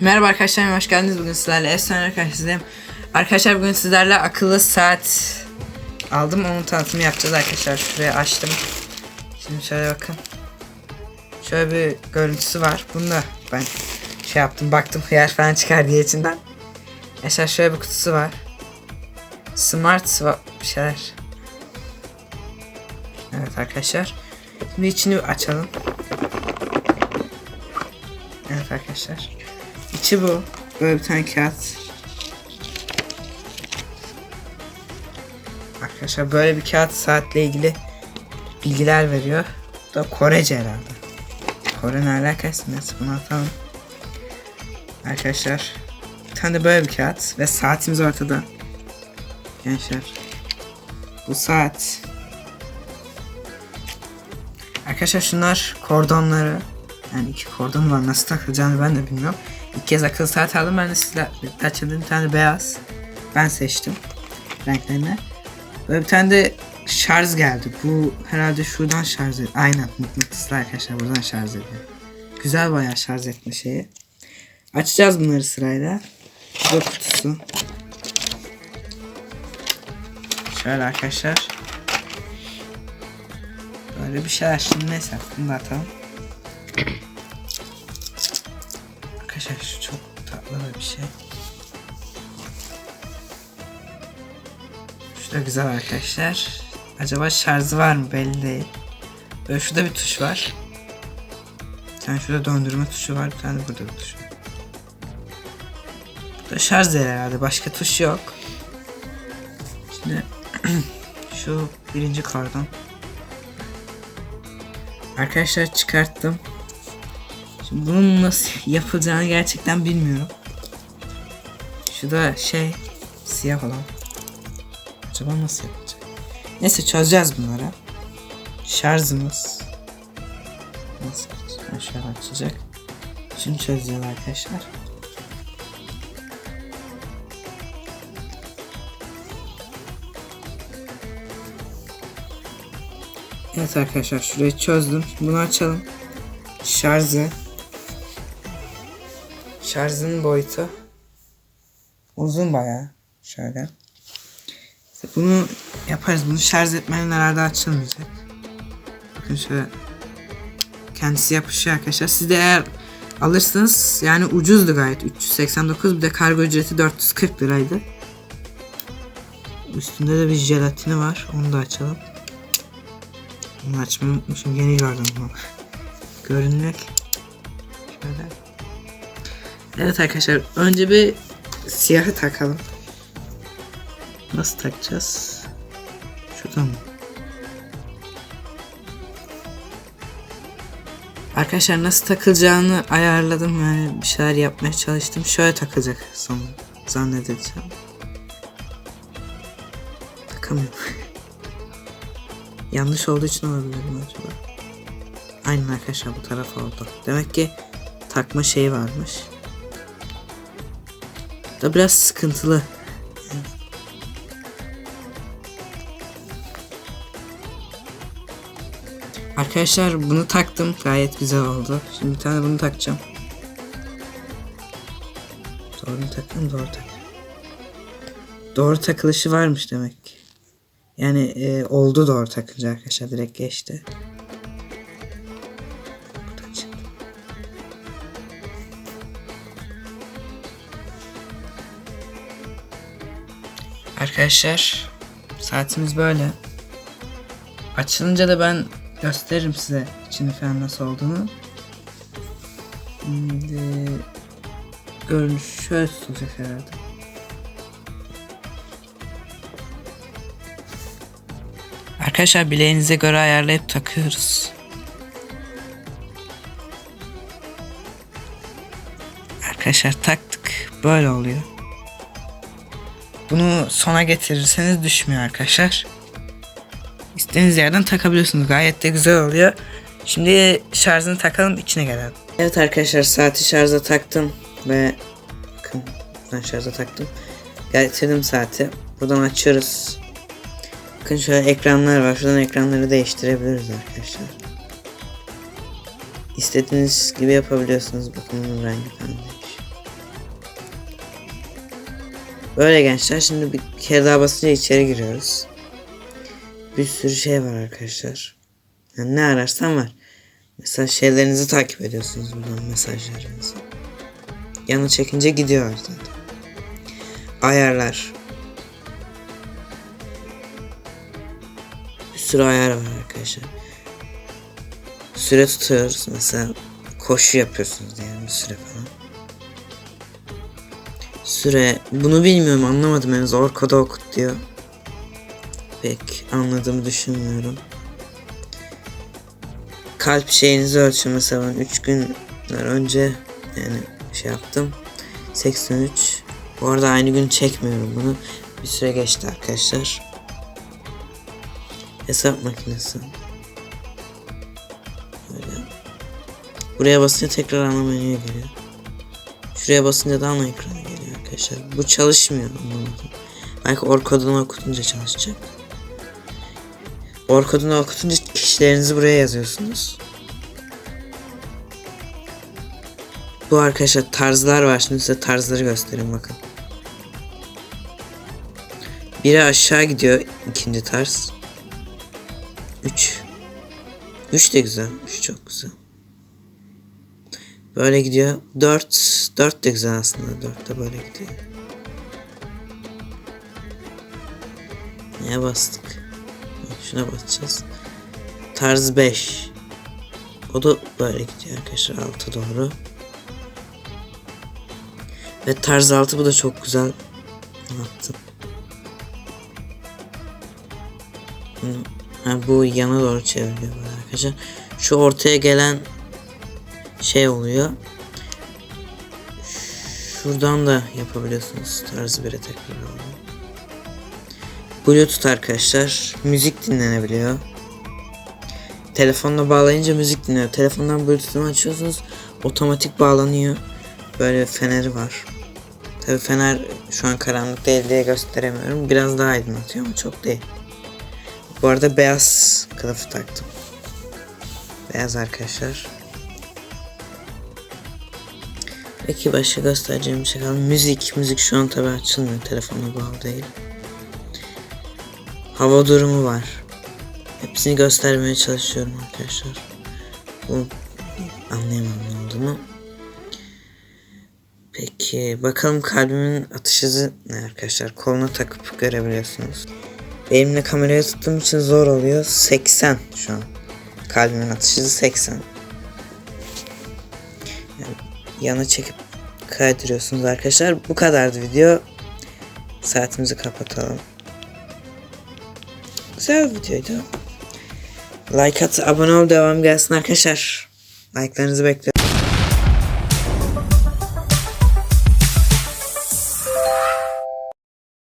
Merhaba arkadaşlar, hoş geldiniz. Bugün sizlerle efsane karşınızdayım. Arkadaşlar bugün sizlerle akıllı saat aldım. Onun tanıtımı yapacağız arkadaşlar. Şuraya açtım. Şimdi şöyle bakın. Şöyle bir görüntüsü var. Bunu ben şey yaptım. Baktım hıyar falan çıkar diye içinden. Arkadaşlar şöyle bir kutusu var. Smart bir şeyler. Evet arkadaşlar. Şimdi içini açalım. Evet arkadaşlar. İçi bu. Böyle bir tane kağıt. Arkadaşlar böyle bir kağıt saatle ilgili bilgiler veriyor. Bu da Korece herhalde. Kore ne alakası neyse bunu atalım. Arkadaşlar bir tane de böyle bir kağıt ve saatimiz ortada. Gençler. Bu saat. Arkadaşlar şunlar kordonları. Yani iki kordon var nasıl takılacağını ben de bilmiyorum. İlk kez akıllı saat aldım ben de açıldı bir tane beyaz. Ben seçtim renklerini. Böyle bir tane de şarj geldi. Bu herhalde şuradan şarj ediyor. Aynen mıknatıslı arkadaşlar buradan şarj ediyor. Güzel bayağı şarj etme şeyi. Açacağız bunları sırayla. Bu kutusu. Şöyle arkadaşlar. Böyle bir şeyler şimdi neyse bunu da atalım. Tatlı bir şey. Şu da güzel arkadaşlar. Acaba şarjı var mı belli değil. Böyle şurada bir tuş var. Bir tane şurada döndürme tuşu var. Bir tane burada bir tuş var. Bu da şarj yeri herhalde. Başka tuş yok. Şimdi şu birinci kardan. Arkadaşlar çıkarttım. Şimdi bunun nasıl yapılacağını gerçekten bilmiyorum. Şu da şey siyah olan. Acaba nasıl yapılacak? Neyse çözeceğiz bunları. Şarjımız. Nasıl Şöyle açacak. Şimdi çözeceğiz arkadaşlar. Evet arkadaşlar şurayı çözdüm. Bunu açalım. Şarjı. Şarjın boyutu uzun bayağı. Şöyle. İşte bunu yaparız. Bunu şarj etmenin herhalde açılmayacak. Bakın şöyle. Kendisi yapışıyor arkadaşlar. Siz de eğer alırsanız yani ucuzdu gayet. 389 bir de kargo ücreti 440 liraydı. Üstünde de bir jelatini var. Onu da açalım. Bunu açmayı unutmuşum. Yeni gördüm bunu. Görünmek. Şöyle. Evet arkadaşlar önce bir siyahı takalım. Nasıl takacağız? Şuradan mı? Arkadaşlar nasıl takılacağını ayarladım yani bir şeyler yapmaya çalıştım. Şöyle takılacak son zannedeceğim. Takamıyorum. Yanlış olduğu için olabilir mi acaba? Aynen arkadaşlar bu taraf oldu. Demek ki takma şeyi varmış. Da biraz sıkıntılı. Arkadaşlar bunu taktım. Gayet güzel oldu. Şimdi bir tane bunu takacağım. Doğru mu taktım? Doğru tak. Doğru takılışı varmış demek. Yani e, oldu doğru takınca arkadaşlar direkt geçti. Arkadaşlar saatimiz böyle. Açılınca da ben gösteririm size içini falan nasıl olduğunu. Şimdi görünüş şöyle tutulacak herhalde. Arkadaşlar bileğinize göre ayarlayıp takıyoruz. Arkadaşlar taktık. Böyle oluyor. Bunu sona getirirseniz düşmüyor arkadaşlar. İstediğiniz yerden takabiliyorsunuz. Gayet de güzel oluyor. Şimdi şarjını takalım içine gelelim. Evet arkadaşlar saati şarja taktım ve bakın ben şarja taktım. Getirdim saati. Buradan açıyoruz. Bakın şöyle ekranlar var. Şuradan ekranları değiştirebiliriz arkadaşlar. İstediğiniz gibi yapabiliyorsunuz. Bakın bunun rengi falan Böyle gençler şimdi bir kere daha basınca içeri giriyoruz. Bir sürü şey var arkadaşlar. Yani ne ararsan var. Mesela şeylerinizi takip ediyorsunuz buradan mesajlarınızı. Yana çekince gidiyor zaten. Ayarlar. Bir sürü ayar var arkadaşlar. Süre tutuyoruz mesela koşu yapıyorsunuz diyelim bir süre falan. Süre bunu bilmiyorum anlamadım henüz orkada okut diyor. Pek anladığımı düşünmüyorum. Kalp şeyinizi ölçün mesela ben 3 günler önce yani şey yaptım. 83. Bu arada aynı gün çekmiyorum bunu. Bir süre geçti arkadaşlar. Hesap makinesi. Böyle. Buraya basınca tekrar ana menüye geliyor. Şuraya basınca da ana ekrana arkadaşlar. Bu çalışmıyor anlamadım. Belki orkodan okutunca çalışacak. Orkodan okutunca kişilerinizi buraya yazıyorsunuz. Bu arkadaşlar tarzlar var. Şimdi size tarzları göstereyim bakın. Biri aşağı gidiyor. ikinci tarz. 3. 3 de güzel. 3 çok güzel. Böyle gidiyor. 4 4 de güzel aslında. 4 de böyle gidiyor. Neye bastık? Şuna basacağız. Tarz 5. O da böyle gidiyor arkadaşlar 6 doğru. Ve tarz 6 bu da çok güzel. Bunu, ha, bu yana doğru çeviriyor arkadaşlar. Şu ortaya gelen şey oluyor. Şuradan da yapabiliyorsunuz. Tarzı 1'e tekrar oluyor. Bluetooth arkadaşlar. Müzik dinlenebiliyor. Telefonla bağlayınca müzik dinliyor. Telefondan Bluetooth'unu açıyorsunuz. Otomatik bağlanıyor. Böyle feneri var. Tabi fener şu an karanlık değil diye gösteremiyorum. Biraz daha aydınlatıyor ama çok değil. Bu arada beyaz kılıfı taktım. Beyaz arkadaşlar. Peki başka göstereceğim bir şey kaldı. Müzik. Müzik şu an tabi açılmıyor. Telefona bağlı değil. Hava durumu var. Hepsini göstermeye çalışıyorum arkadaşlar. Bu anlayamadım ne olduğunu. Peki bakalım kalbimin atış hızı ne arkadaşlar? Koluna takıp görebiliyorsunuz. Benimle kameraya tuttuğum için zor oluyor. 80 şu an. Kalbimin atış hızı 80. Yana çekip kaydırıyorsunuz arkadaşlar. Bu kadardı video. Saatimizi kapatalım. Güzel bir videoydu. Like at, abone ol, devam gelsin arkadaşlar. Like'larınızı bekliyorum.